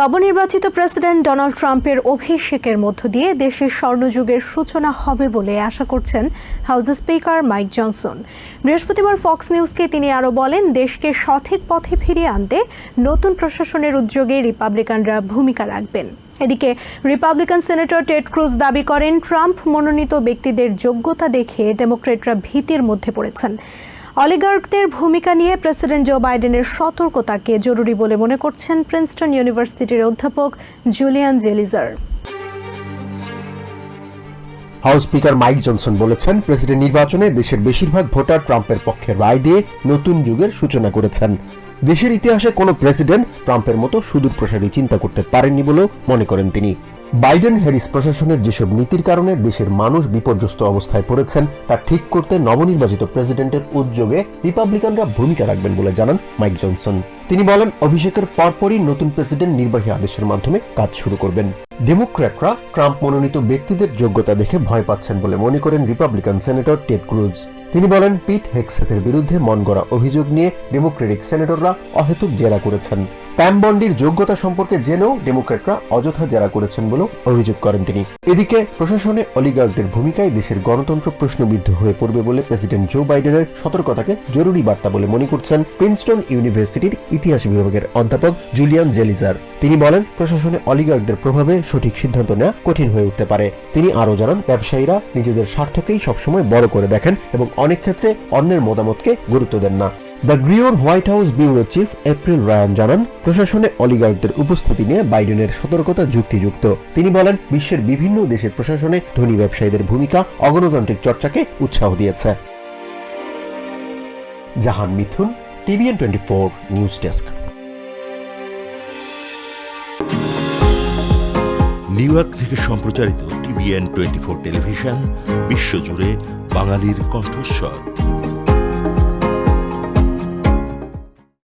নবনির্বাচিত president Donald ট্রাম্পের অভিষেকের মধ্য দিয়ে দেশের স্বর্ণযুগের সূচনা হবে বলে আশা করছেন হাউস স্পিকার মাইক জনসন। বৃহস্পতিবার ফক্স নিউজকে তিনি আরও বলেন, দেশকে সঠিক পথে ফিরিয়ে আনতে নতুন প্রশাসনের উদ্যোগে রিপাবলিকানরা ভূমিকা রাখবেন। এদিকে রিপাবলিকান সেনেটর টেড ক্রুজ দাবি করেন, ট্রাম্প মনোনীত ব্যক্তিদের যোগ্যতা দেখে ডেমোক্রেটরা ভীতির মধ্যে পড়েছেন। অলিগার্কদের ভূমিকা নিয়ে প্রেসিডেন্ট জো বাইডেনের সতর্কতাকে জরুরি বলে মনে করছেন প্রিন্সটন ইউনিভার্সিটির অধ্যাপক Julian Zelizer. House Speaker Mike Johnson বলেছেন, প্রেসিডেন্ট নির্বাচনে দেশের বেশিরভাগ ভোটার ট্রাম্পের পক্ষে রায় দিয়ে নতুন যুগের সূচনা করেছেন। দেশের ইতিহাসে কোনো প্রেসিডেন্ট ট্রাম্পের মতো সুদূর প্রসারী চিন্তা করতে পারেননি বলেও মনে করেন তিনি। বাইডেন হ্যারিস প্রশাসনের যেসব নীতির কারণে দেশের মানুষ বিপর্যস্ত অবস্থায় পড়েছেন, তা ঠিক করতে নবনির্বাচিত প্রেসিডেন্টের উদ্যোগে রিপাবলিকানরা ভূমিকা রাখবেন বলে জানান মাইক জনসন। তিনি বলেন, অভিষেকের পরপরই নতুন প্রেসিডেন্ট নির্বাহী আদেশের মাধ্যমে কাজ শুরু করবেন। ডেমোক্র্যাটরা ট্রাম্প মনোনীত ব্যক্তিদের যোগ্যতা দেখে ভয় পাচ্ছেন বলে মনে করেন রিপাবলিকান সেনেটর টেড ক্রুজ। তিনি বলেন, পিট হেক্সেথের বিরুদ্ধে মন গড়া অভিযোগ নিয়ে ডেমোক্রেটিক সেনেটররা অহেতুক জেরা করেছেন। প্যাম বন্ডির যোগ্যতা সম্পর্কে জেনেও ডেমোক্র্যাটরা অযথা জেরা করেছেন বলেও অভিযোগ করেন তিনি। এদিকে প্রশাসনে অলিগার্কদের ভূমিকায় দেশের গণতন্ত্র প্রশ্নবিদ্ধ হয়ে পড়বে বলে প্রেসিডেন্ট জো বাইডেনের সতর্কতাকে জরুরি বার্তা বলে মনে করছেন প্রিন্সটন ইউনিভার্সিটির ইতিহাস বিভাগের অধ্যাপক জুলিয়ান জেলিজার। তিনি বলেন, প্রশাসনে অলিগার্কদের প্রভাবে সঠিক সিদ্ধান্ত নেওয়া কঠিন হয়ে উঠতে পারে। তিনি আরও জানান, ব্যবসায়ীরা নিজেদের স্বার্থকেই সবসময় বড় করে দেখেন এবং অনেক ক্ষেত্রে অন্যের মতামতকে গুরুত্ব দেন না। The গ্রিওর White House bureau chief April Ryan জানান, প্রশাসনে অলিগার্কদের উপস্থিতি নিয়ে বাইডেনের সতর্কতা যুক্তিযুক্ত। তিনি বলেন, বিশ্বের বিভিন্ন দেশের প্রশাসনে ধনী ব্যবসায়ীদের ভূমিকা, অগণতান্ত্রিক চর্চাকে উৎসাহ দিয়েছে। Jahan Mithun, TVN twenty four news desk. New York থেকে সম্প্রচারিত টিভিএন টোয়েন্টি ফোর টেলিভিশন, বিশ্বজুড়ে বাঙালির কণ্ঠস্বর।